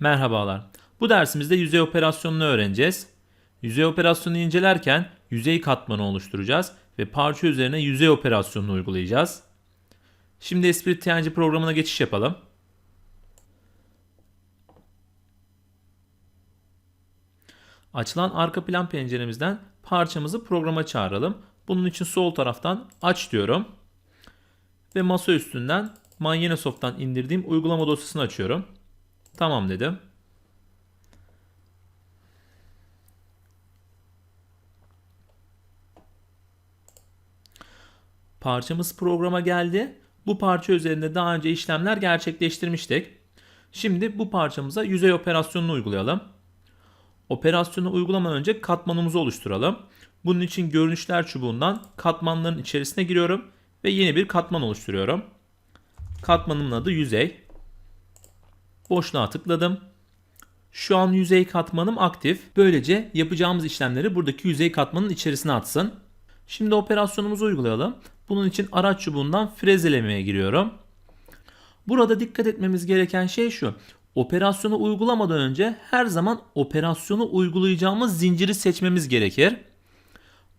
Merhabalar. Bu dersimizde yüzey operasyonunu öğreneceğiz. Yüzey operasyonunu incelerken yüzey katmanı oluşturacağız ve parça üzerine yüzey operasyonunu uygulayacağız. Şimdi Esprit TNG programına geçiş yapalım. Açılan arka plan penceremizden parçamızı programa çağıralım. Bunun için sol taraftan aç diyorum. Ve masa üstünden Microsoft'tan indirdiğim uygulama dosyasını açıyorum. Tamam dedim. Parçamız programa geldi. Bu parça üzerinde daha önce işlemler gerçekleştirmiştik. Şimdi bu parçamıza yüzey operasyonunu uygulayalım. Operasyonu uygulamadan önce katmanımızı oluşturalım. Bunun için görünüşler çubuğundan katmanların içerisine giriyorum ve yeni bir katman oluşturuyorum. Katmanımın adı yüzey. Boşluğa tıkladım. Şu an yüzey katmanım aktif. Böylece yapacağımız işlemleri buradaki yüzey katmanın içerisine atsın. Şimdi operasyonumuzu uygulayalım. Bunun için araç çubuğundan frezelemeye giriyorum. Burada dikkat etmemiz gereken şey şu. Operasyonu uygulamadan önce her zaman operasyonu uygulayacağımız zinciri seçmemiz gerekir.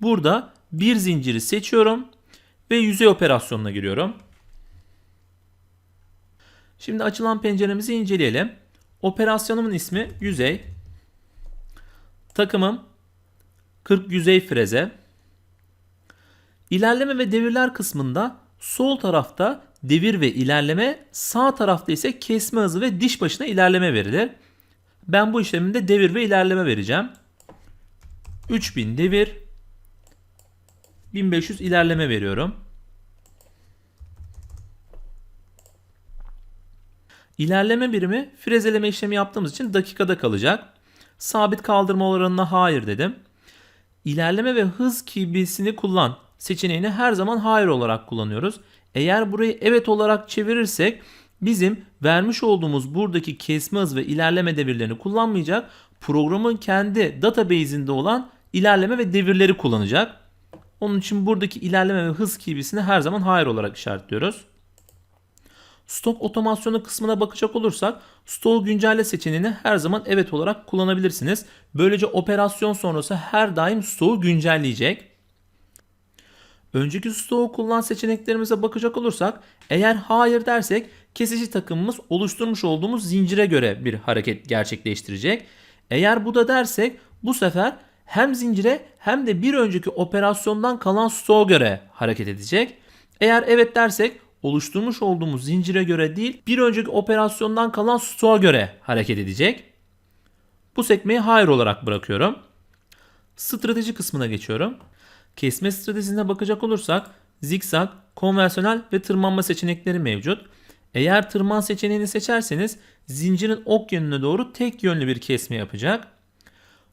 Burada bir zinciri seçiyorum ve yüzey operasyonuna giriyorum. Şimdi açılan penceremizi inceleyelim. Operasyonumun ismi yüzey. Takımım 40 yüzey freze. İlerleme ve devirler kısmında sol tarafta devir ve ilerleme, sağ tarafta ise kesme hızı ve diş başına ilerleme verilir. Ben bu işleminde devir ve ilerleme vereceğim. 3000 devir, 1500 ilerleme veriyorum. İlerleme birimi frezeleme işlemi yaptığımız için dakikada kalacak. Sabit kaldırma oranına hayır dedim. İlerleme ve hız kibisini kullan seçeneğini her zaman hayır olarak kullanıyoruz. Eğer burayı evet olarak çevirirsek bizim vermiş olduğumuz buradaki kesme hız ve ilerleme devirlerini kullanmayacak. Programın kendi database'inde olan ilerleme ve devirleri kullanacak. Onun için buradaki ilerleme ve hız kibisini her zaman hayır olarak işaretliyoruz. Stok otomasyonu kısmına bakacak olursak stol güncelle seçeneğini her zaman evet olarak kullanabilirsiniz. Böylece operasyon sonrası her daim stoğu güncelleyecek. Önceki stoğu kullan seçeneklerimize bakacak olursak eğer hayır dersek kesici takımımız oluşturmuş olduğumuz zincire göre bir hareket gerçekleştirecek. Eğer bu da dersek bu sefer hem zincire hem de bir önceki operasyondan kalan stoğa göre hareket edecek. Eğer evet dersek oluşturmuş olduğumuz zincire göre değil bir önceki operasyondan kalan stoğa göre hareket edecek. Bu sekmeyi hayır olarak bırakıyorum. Strateji kısmına geçiyorum. Kesme stratejisine bakacak olursak zikzak, konvansiyonel ve tırmanma seçenekleri mevcut. Eğer tırman seçeneğini seçerseniz zincirin ok yönüne doğru tek yönlü bir kesme yapacak.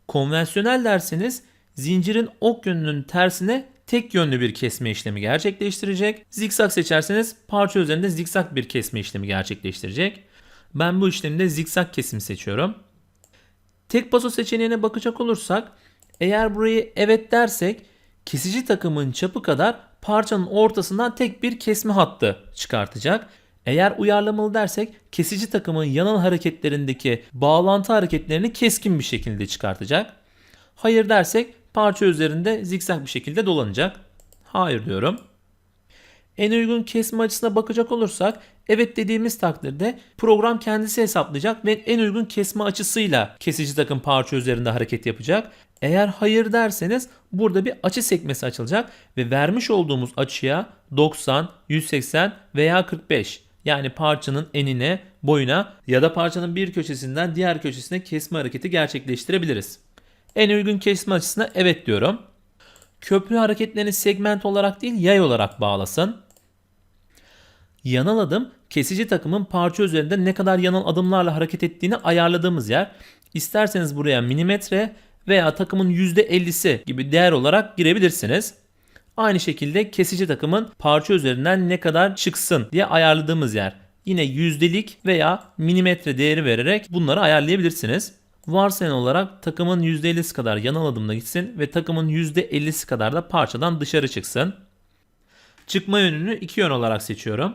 Konvansiyonel derseniz zincirin ok yönünün tersine tek yönlü bir kesme işlemi gerçekleştirecek. Zikzak seçerseniz parça üzerinde zikzak bir kesme işlemi gerçekleştirecek. Ben bu işlemde zikzak kesim seçiyorum. Tek paso seçeneğine bakacak olursak eğer burayı evet dersek kesici takımın çapı kadar parçanın ortasından tek bir kesme hattı çıkartacak. Eğer uyarlamalı dersek kesici takımın yanal hareketlerindeki bağlantı hareketlerini keskin bir şekilde çıkartacak. Hayır dersek parça üzerinde zikzak bir şekilde dolanacak. Hayır diyorum. En uygun kesme açısına bakacak olursak evet dediğimiz takdirde program kendisi hesaplayacak ve en uygun kesme açısıyla kesici takım parça üzerinde hareket yapacak. Eğer hayır derseniz burada bir açı sekmesi açılacak ve vermiş olduğumuz açıya 90, 180 veya 45 yani parçanın enine, boyuna ya da parçanın bir köşesinden diğer köşesine kesme hareketi gerçekleştirebiliriz. En uygun kesme açısına evet diyorum. Köprü hareketlerini segment olarak değil yay olarak bağlasın. Yanal adım kesici takımın parça üzerinde ne kadar yanal adımlarla hareket ettiğini ayarladığımız yer. İsterseniz buraya milimetre veya takımın %50'si gibi değer olarak girebilirsiniz. Aynı şekilde kesici takımın parça üzerinden ne kadar çıksın diye ayarladığımız yer. Yine yüzdelik veya milimetre değeri vererek bunları ayarlayabilirsiniz. Varsayılan olarak takımın %50'si kadar yanal adımda gitsin ve takımın %50'si kadar da parçadan dışarı çıksın. Çıkma yönünü iki yön olarak seçiyorum.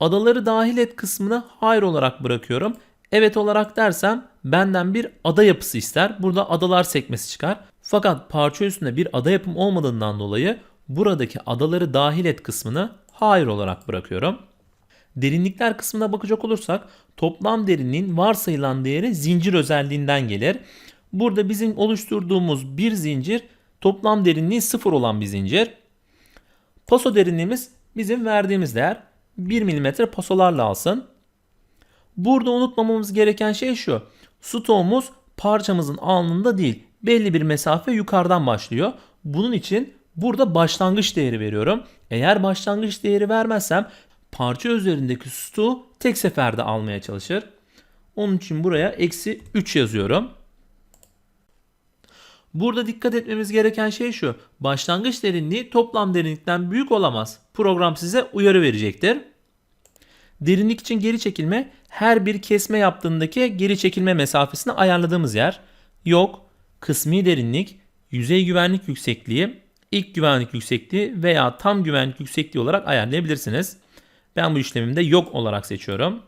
Adaları dahil et kısmını hayır olarak bırakıyorum. Evet olarak dersem benden bir ada yapısı ister. Burada adalar sekmesi çıkar. Fakat parça üstünde bir ada yapım olmadığından dolayı buradaki adaları dahil et kısmını hayır olarak bırakıyorum. Derinlikler kısmına bakacak olursak toplam derinliğin varsayılan değeri zincir özelliğinden gelir. Burada bizim oluşturduğumuz bir zincir toplam derinliği sıfır olan bir zincir. Paso derinliğimiz bizim verdiğimiz değer 1 mm pasolarla alsın. Burada unutmamamız gereken şey şu. Stoğumuz parçamızın alnında değil belli bir mesafe yukarıdan başlıyor. Bunun için burada başlangıç değeri veriyorum. Eğer başlangıç değeri vermezsem parça üzerindeki stoğu tek seferde almaya çalışır. Onun için buraya eksi 3 yazıyorum. Burada dikkat etmemiz gereken şey şu. Başlangıç derinliği toplam derinlikten büyük olamaz. Program size uyarı verecektir. Derinlik için geri çekilme her bir kesme yaptığındaki geri çekilme mesafesini ayarladığımız yer. Yok, kısmi derinlik, yüzey güvenlik yüksekliği, ilk güvenlik yüksekliği veya tam güvenlik yüksekliği olarak ayarlayabilirsiniz. Ben bu işlemimde yok olarak seçiyorum.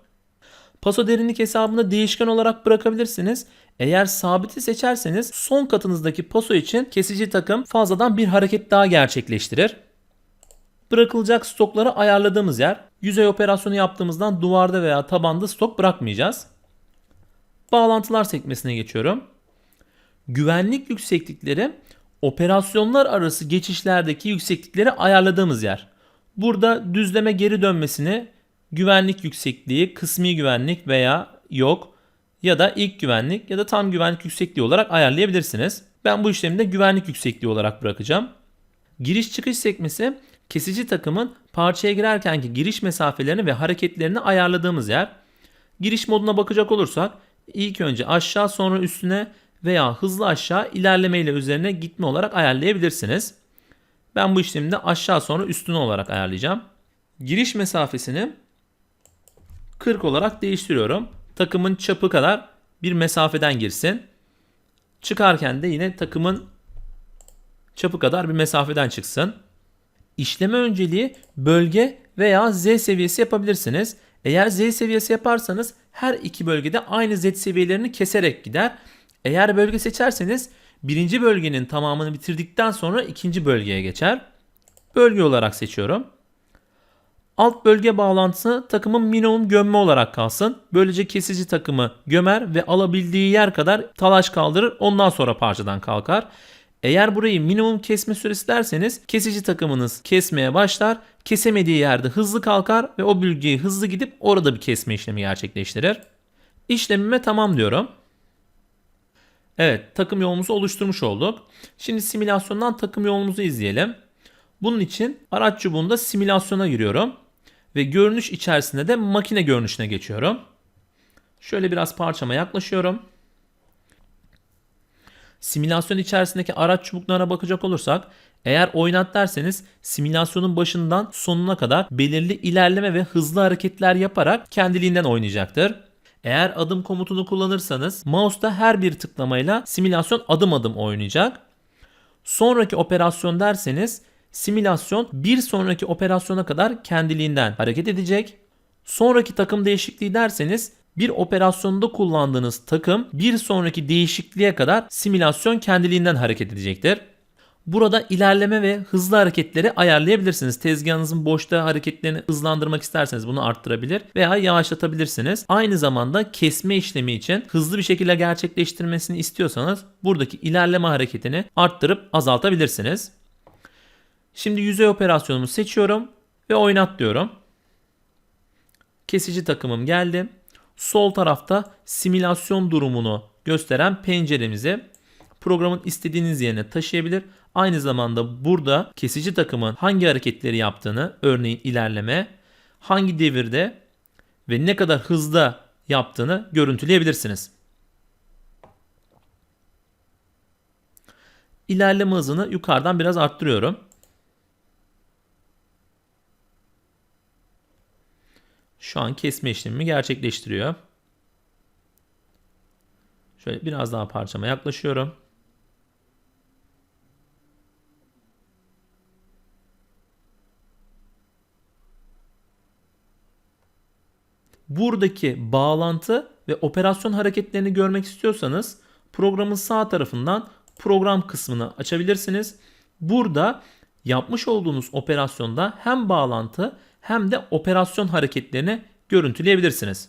Paso derinlik hesabını değişken olarak bırakabilirsiniz. Eğer sabiti seçerseniz son katınızdaki paso için kesici takım fazladan bir hareket daha gerçekleştirir. Bırakılacak stokları ayarladığımız yer. Yüzey operasyonu yaptığımızdan duvarda veya tabanda stok bırakmayacağız. Bağlantılar sekmesine geçiyorum. Güvenlik yükseklikleri operasyonlar arası geçişlerdeki yükseklikleri ayarladığımız yer. Burada düzleme geri dönmesini güvenlik yüksekliği, kısmi güvenlik veya yok ya da ilk güvenlik ya da tam güvenlik yüksekliği olarak ayarlayabilirsiniz. Ben bu işlemi de güvenlik yüksekliği olarak bırakacağım. Giriş çıkış sekmesi kesici takımın parçaya girerkenki giriş mesafelerini ve hareketlerini ayarladığımız yer. Giriş moduna bakacak olursak ilk önce aşağı sonra üstüne veya hızlı aşağı ilerleme ile üzerine gitme olarak ayarlayabilirsiniz. Ben bu işlemi de aşağı sonra üstüne olarak ayarlayacağım. Giriş mesafesini 40 olarak değiştiriyorum. Takımın çapı kadar bir mesafeden girsin. Çıkarken de yine takımın çapı kadar bir mesafeden çıksın. İşleme önceliği bölge veya Z seviyesi yapabilirsiniz. Eğer Z seviyesi yaparsanız her iki bölgede aynı Z seviyelerini keserek gider. Eğer bölge seçerseniz birinci bölgenin tamamını bitirdikten sonra ikinci bölgeye geçer. Bölge olarak seçiyorum. Alt bölge bağlantısı takımın minimum gömme olarak kalsın. Böylece kesici takımı gömer ve alabildiği yer kadar talaş kaldırır. Ondan sonra parçadan kalkar. Eğer burayı minimum kesme süresi derseniz kesici takımınız kesmeye başlar. Kesemediği yerde hızlı kalkar ve o bölgeyi hızlı gidip orada bir kesme işlemi gerçekleştirir. İşlemime tamam diyorum. Evet takım yolumuzu oluşturmuş olduk. Şimdi simülasyondan takım yolumuzu izleyelim. Bunun için araç çubuğunda simülasyona giriyorum. Ve görünüş içerisinde de makine görünüşüne geçiyorum. Şöyle biraz parçama yaklaşıyorum. Simülasyon içerisindeki araç çubuklarına bakacak olursak eğer oynat derseniz simülasyonun başından sonuna kadar belirli ilerleme ve hızlı hareketler yaparak kendiliğinden oynayacaktır. Eğer adım komutunu kullanırsanız mouse'da her bir tıklamayla simülasyon adım adım oynayacak. Sonraki operasyon derseniz simülasyon bir sonraki operasyona kadar kendiliğinden hareket edecek. Sonraki takım değişikliği derseniz bir operasyonda kullandığınız takım bir sonraki değişikliğe kadar simülasyon kendiliğinden hareket edecektir. Burada ilerleme ve hızlı hareketleri ayarlayabilirsiniz. Tezgahınızın boşta hareketlerini hızlandırmak isterseniz bunu arttırabilir veya yavaşlatabilirsiniz. Aynı zamanda kesme işlemi için hızlı bir şekilde gerçekleştirmesini istiyorsanız buradaki ilerleme hareketini arttırıp azaltabilirsiniz. Şimdi yüzey operasyonumu seçiyorum ve oynat diyorum. Kesici takımım geldi. Sol tarafta simülasyon durumunu gösteren penceremizi programın istediğiniz yerine taşıyabilir. Aynı zamanda burada kesici takımın hangi hareketleri yaptığını, örneğin ilerleme, hangi devirde ve ne kadar hızda yaptığını görüntüleyebilirsiniz. İlerleme hızını yukarıdan biraz arttırıyorum. Şu an kesme işlemimi gerçekleştiriyor. Şöyle biraz daha parçama yaklaşıyorum. Buradaki bağlantı ve operasyon hareketlerini görmek istiyorsanız programın sağ tarafından program kısmını açabilirsiniz. Burada yapmış olduğunuz operasyonda hem bağlantı hem de operasyon hareketlerini görüntüleyebilirsiniz.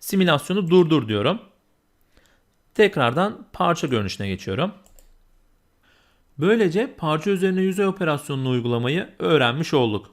Simülasyonu durdur diyorum. Tekrardan parça görünüşüne geçiyorum. Böylece parça üzerine yüzey operasyonunu uygulamayı öğrenmiş olduk.